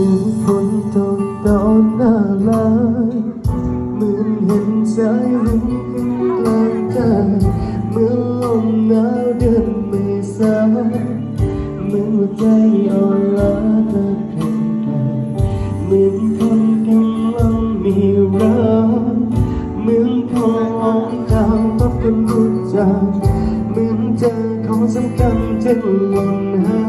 มือนฝนตกตอนหน้าหนาเหมือนเห็นสายรุ้งขึ้นกลางกายเหมือนลมหนาวเดือนเมษาเหมือนใจอ่อนล้าตะเกียงไปเหมือนคนกำลังมีรักเหมือนทององดาวพบกันรุดใจเหมือนเจอของสำคัญจนล่นหาย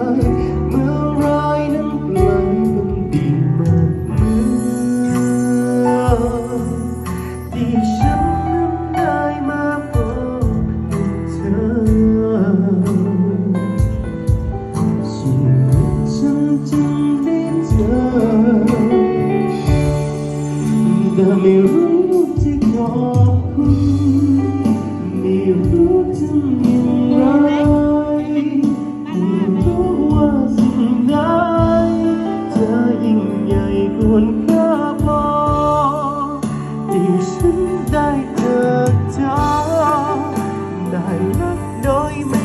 แต่ไม่รู้จะขอบคุณไม่รู้ทำอย่างไรไม่รู้ว่าสิ่งใดจะยิ่งใหญ่ควรค่าพอที่ฉันได้เจอเธอได้รักโดยไม่